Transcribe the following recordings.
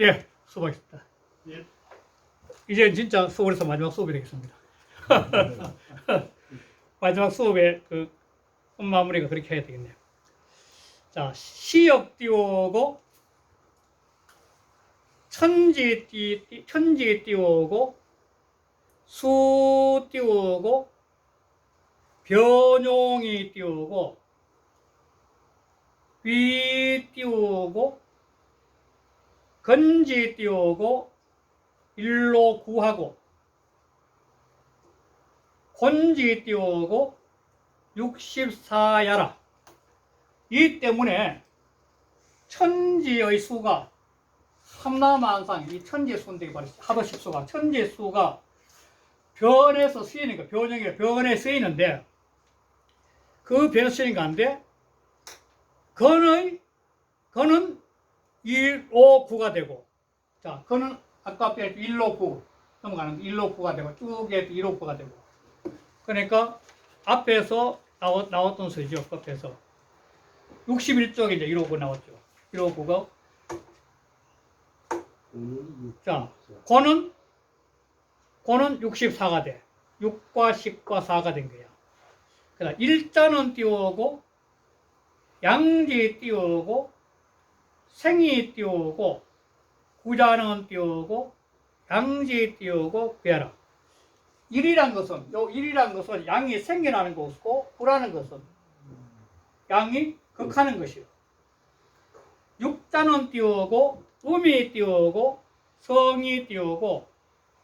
예, 수고하셨습니다. 예. 이제 진짜 수업에서 마지막 수업이 되겠습니다. 마지막 수업에 그 마무리가 그렇게 해야 되겠네요. 자, 시역 띄우고 천지 띄 띄- 천지 띄우고 수 띄우고 변용이 띄우고 위 띄우고 건지 띄우고 일로 구하고 곤지 띄우고 64야라. 이 때문에 천지의 수가 삼라만상 이 천지의 수인데 바로 하도십 수가 천지의 수가 변에서 쓰이니까 변형이 변에 쓰이는데 그 변에 쓰이는 가운데 건의 건은 1, 5, 9가 되고 자 건은 아까 앞에 1로 9 넘어가는 1로 9가 되고 쭉 해서 1로 9가 되고 그러니까 앞에서 나왔, 나왔던 수죠 앞에서 61쪽에 이제 1로 9 나왔죠 1로 9가 자, 고는 고는 64가 돼. 6과 10과 4가 된 거야. 그다음 일자는 띄우고 양지 띄우고 생이 띄우고 구자는 띄우고 양지 띄우고 구야라. 일이란 것은 요 일이란 것은 양이 생겨나는 것이고 구라는 것은 양이 극하는 것이요. 육자는 띄우고 음이 띄우고 성이 띄우고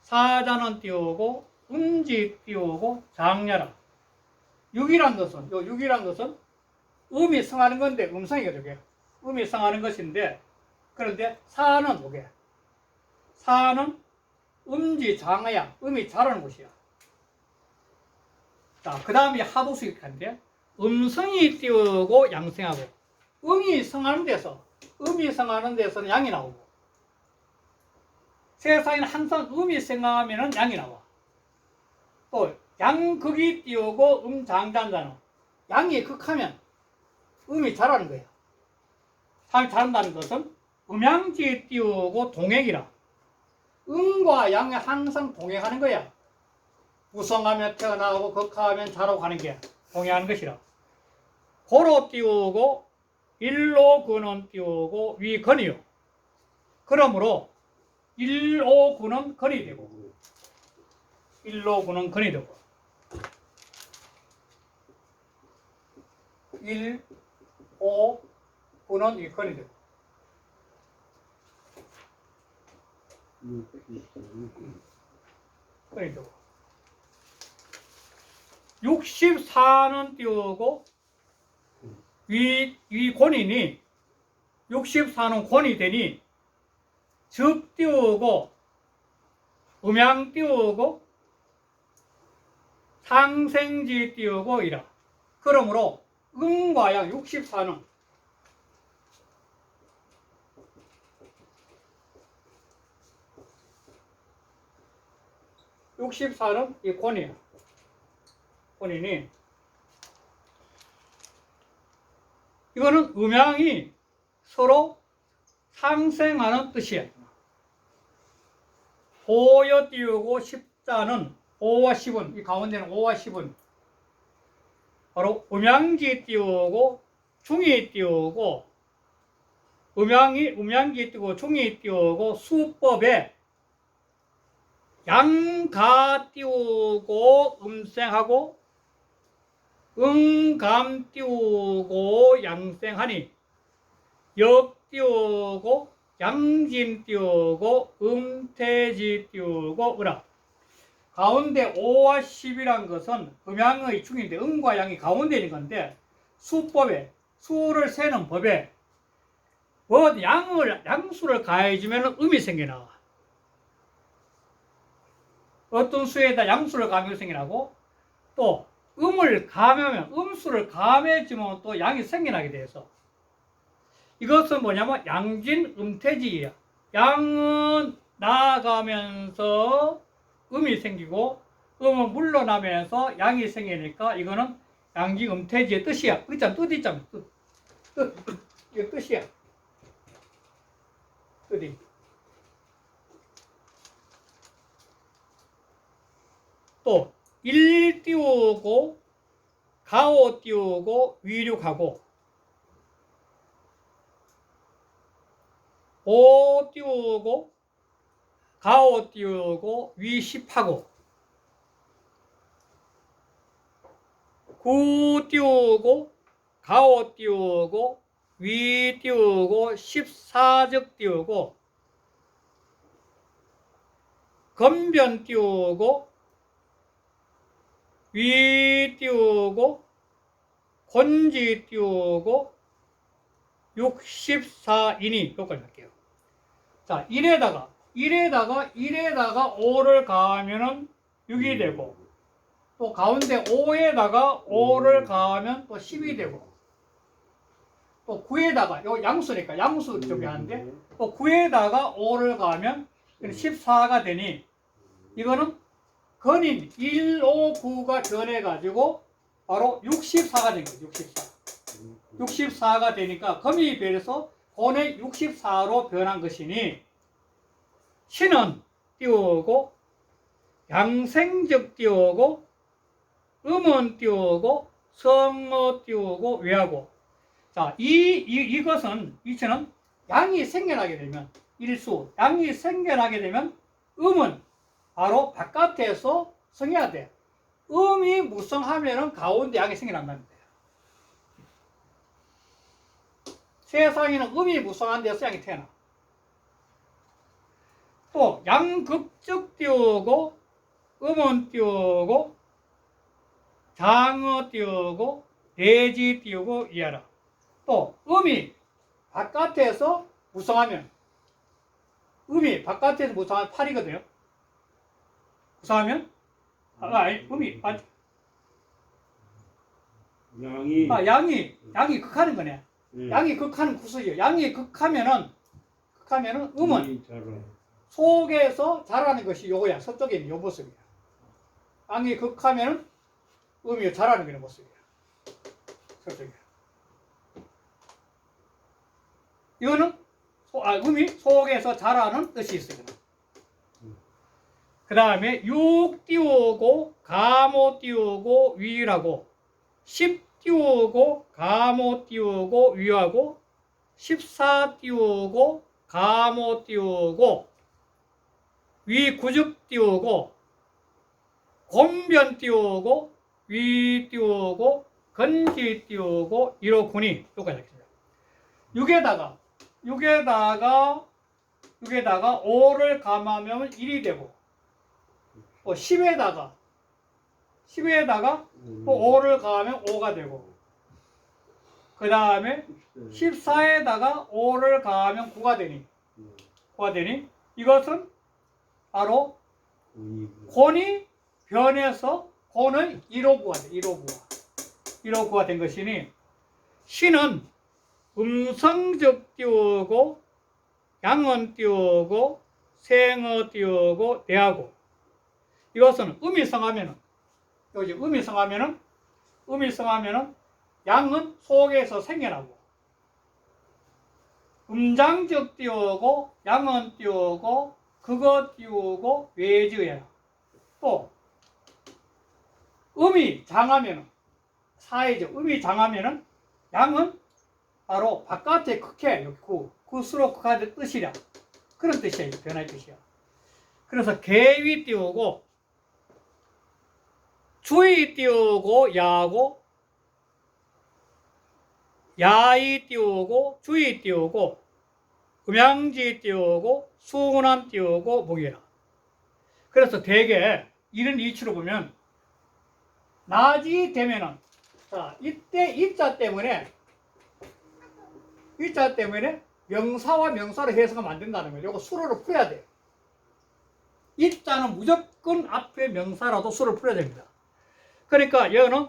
사자는 띄우고 음지 띄우고 장냐라. 육이란 것은 요 육이란 것은 음이 성하는 건데 음성이가 되게 음이 성하는 것인데 그런데 사는 뭐게? 사는 음지 장어야 음이 자라는 곳이야. 자, 그 다음에 하도수익한데 음성이 띄우고 양생하고 음이 성하는 데서 음이 성하는 데서는 양이 나오고 세상에는 항상 음이 생각하면 양이 나와. 또 양극이 띄우고 음장단자는 양이 극하면 음이 자라는 거 야. 잘 자란다는 것은 음양지에 띄우고 동행이라. 음과 양이 항상 동행하는 거야. 우성하면 태어나고 극하면 자라고 하는 게 동행하는 것이라. 고로 띄우고 일로 근은 띄우고 위 근이요. 그러므로 1, 5, 9는 근이 되고 1, 5, 9는 근이 되고 1, 5, 9는 이 근이 되고 근이 되고 64는 띄우고 위, 위 권이니 64는 권이 되니 즉 띄우고 음양 띄우고 상생지 띄우고 이라. 그러므로 음과 양 64는 (64는) 이 권이야 권이니 이거는 음양이 서로 상생하는 뜻이에요. 보여 띄우고 십자는 5와 10은 이 가운데는 5와 10은 바로 음양지 띄우고 중이 띄우고 음양이 음양지 띄우고 중이 띄우고 수법에 양가 띄우고 음생하고 음감 띄우고 양생하니 역 띄우고 양진 띄우고 음태지 띄우고 으라. 가운데 5와 10이란 것은 음양의 중인데 음과 양이 가운데 있는 건데 수법에 수를 세는 법에 뭐 양을 양수를 가해주면 음이 생겨나와 어떤 수에다 양수를 가하면 생겨나고 또 음을 감하면 음수를 감해주면 또 양이 생겨나게 돼서 이것은 뭐냐면 양진 음태지야. 양은 나아가면서 음이 생기고 음은 물러나면서 양이 생기니까 이거는 양진 음태지의 뜻이야. 그있잖아 뜻 있잖아. 뜻. 뜻. 이게 뜻이야. 뜻이. 또, 일 띄우고, 가오 띄우고, 위륙하고, 오 띄우고, 가오 띄우고, 위십하고, 구 띄우고, 가오 띄우고, 위 띄우고, 십사적 띄우고, 건변 띄우고, 위 띄우고, 곤지 띄우고, 64이니 여기까지 할게요. 자, 1에다가, 1에다가, 1에다가 5를 가하면은 6이 되고, 또 가운데 5에다가 5를 가하면 또 10이 되고, 또 9에다가, 요 양수니까 양수 준비하는데, 또 9에다가 5를 가하면 14가 되니, 이거는 근인 1, 5, 9가 변해가지고, 바로 64가 된 거예요, 64. 64가 되니까 금이 변해서 본의 64로 변한 것이니 신은 띄우고 양생적 띄우고 음은 띄우고 성어 띄우고 외하고 자, 이, 이 이것은 이처는 양이 생겨나게 되면 일수 양이 생겨나게 되면 음은 바로 바깥에서 성해야 돼. 음이 무성하면은 가운데 양이 생겨난다는 거야. 세상에는 음이 무성한 데서 양이 태어나. 또 양극적 띄우고 음은 띄우고 장어 띄우고 대지 띄우고 이하라. 또 음이 바깥에서 무성하면 음이 바깥에서 무성하면 8이거든요. 무성하면 아, 음이 아, 양이 아 양이 양이 극하는 거네. 예. 양이 극하는 구석이에요. 양이 극하면은 극하면은 음은. 속에서 자라는 것이 요거야. 서쪽에 있는 요 모습이야. 양이 극하면은 음이 자라는 그런 모습이야. 서쪽에. 이거는 소, 아, 음이 속에서 자라는 뜻이 있어요. 그 다음에 6 띄우고 가모 띄우고 위라고 10 띄우고 가모 띄우고 위하고 14 띄우고 가모 띄우고 위 구죽 띄우고 곤변 띄우고 위 띄우고 건지 띄우고 이로구니 여기까지 하겠습니다. 6에다가 6에다가 6에다가 5를 감하면 1이 되고 또 10에다가. 10에다가 또 5를 가하면 5가 되고. 그 다음에 14에다가 5를 가하면 9가 되니? 9가 되니? 이것은 바로 곤이 변해서 곤은 1호구가 돼 1호구가 1호구가 된 것이니 신은 음성적 띄우고 양은 띄우고 생어 띄우고 대하고 이것은 음이 성하면은 여기 음이 성하면은 음이 성하면은 양은 속에서 생겨나고 음장적 띄우고 양은 띄우고 그거 띄우고 외지어야. 또 음이 장하면은 사회적 음이 장하면은 양은 바로 바깥에 극해 여기 구 구스로 극하는 뜻이랴. 그런 이 변화의 뜻이야. 그래서 개위 띄우고 주의 띄우고 야고 야이 띄우고 주의 띄우고 음양지 띄우고 수운함 띄우고 목이라 그래서 대개 이런 이치로 보면 낮이 되면은 자 이때 입자 때문에 입자 때문에 명사와 명사를 해석하면 안 된다는 거예요. 이거 수로로 풀어야 돼. 입자는 무조건 앞에 명사라도 수를 풀어야 됩니다. 그러니까 여는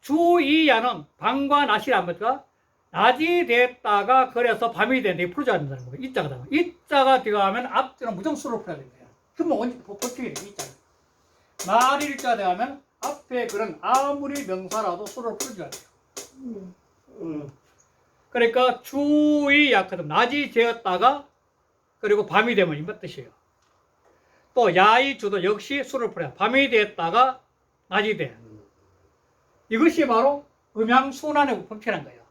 주이야는 밤과 낮이란 말이야. 낮이 됐다가 그래서 밤이 되는데 풀어줘야 된다는 거예요. 이자가 들어가면. 이자가 들어가면 앞뒤는 수를 풀어야 됩니다. 그러면 언제 법칙이 돼, 이자는. 말일자 들어가면 앞에 그런 아무리 명사라도 수를 풀어줘야 돼요. 음. 그러니까 주의 약하든 낮이 되었다가 그리고 밤이 되면 이런 뜻이에요. 또 야의 주도 역시 술을 뿌려. 밤이 됐다가 낮이 돼. 이것이 바로 음양순환의 분편한 거예요.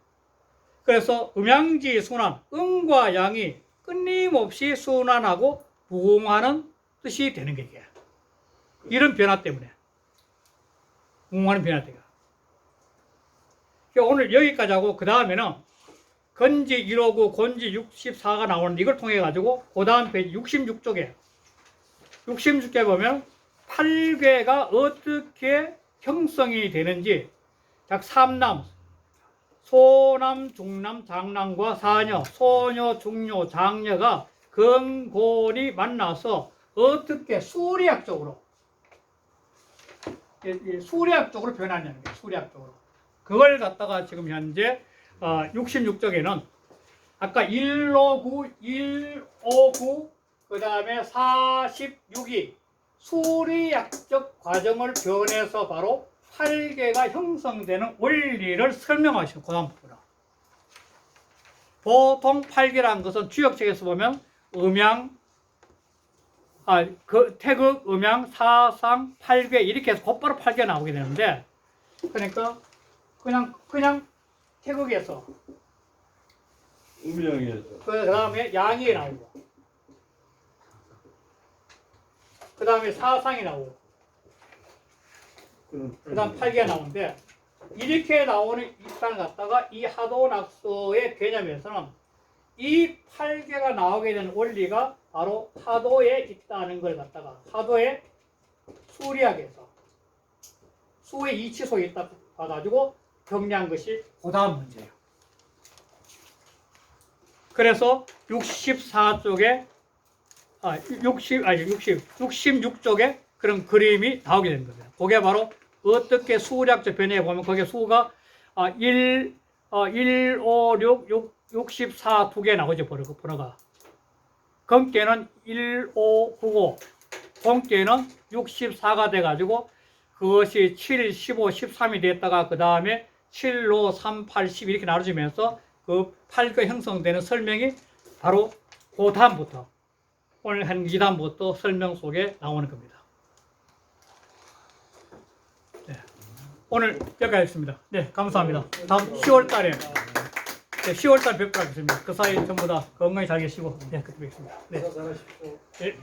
그래서 음양지 순환, 음과 양이 끊임없이 순환하고 부흥하는 뜻이 되는 게 이게. 이런 변화 때문에. 부흥하는 변화 때가. 그러니까 오늘 여기까지 하고 그 다음에는 건지 159, 건지 64가 나오는데 이걸 통해 가지고 그 다음 페이지 66쪽에 66쪽에 보면 8괴가 어떻게 형성이 되는지 작 3남 소남, 중남, 장남과 사녀, 소녀, 중녀, 장녀가 근골이 만나서 어떻게 수리학적으로 이- 이 수리학적으로 변하냐는 거예요. 수리학적으로. 그걸 갖다가 지금 현재 어, 66쪽에는 아까 159, 159, 그 다음에 46이 수리학적 과정을 변해서 바로 8개가 형성되는 원리를 다음 부분은 보통 8개라는 것은 주역책에서 보면 음양, 아, 그 태극, 음양, 사상, 8개 이렇게 해서 곧바로 8개 나오게 되는데 그러니까 그냥 그냥 태극에서 음양에서. 그 다음에 양이 나오고 그 다음에 사상이 나오고 그 다음 8개가 나오는데 이렇게 나오는 입상을 갖다가 이 하도낙서의 개념에서는 이 8개가 나오게 되는 원리가 바로 하도에 있다는 걸 갖다가 하도의 수리학에서 수의 이치소에 있다 봐가지고 정리한 것이 그 다음 문제예요. 그래서 64쪽에 아, 60, 아니 60, 66쪽에 그런 그림이 나오게 된 겁니다. 그게 바로 어떻게 수략적 변화에 보면 거기에 수가 아, 1, 어, 1, 5, 6, 6, 64 두 개 나오죠, 번호, 번호가. 검께는 1, 5, 9, 5. 공께는 64가 돼가지고 그것이 7, 15, 13이 됐다가 그 다음에 7, 5, 3, 8, 10 이렇게 나눠지면서 그 8가 형성되는 설명이 바로 그 다음부터 오늘 한 2단부터 설명 속에 나오는 겁니다. 네. 오늘 여기까지 했습니다. 네, 감사합니다. 다음 10월 달에 네, 10월 달 뵙도록 하겠습니다. 그 사이 전부 다 건강히 잘 계시고 네, 그때 뵙겠습니다. 네. 네.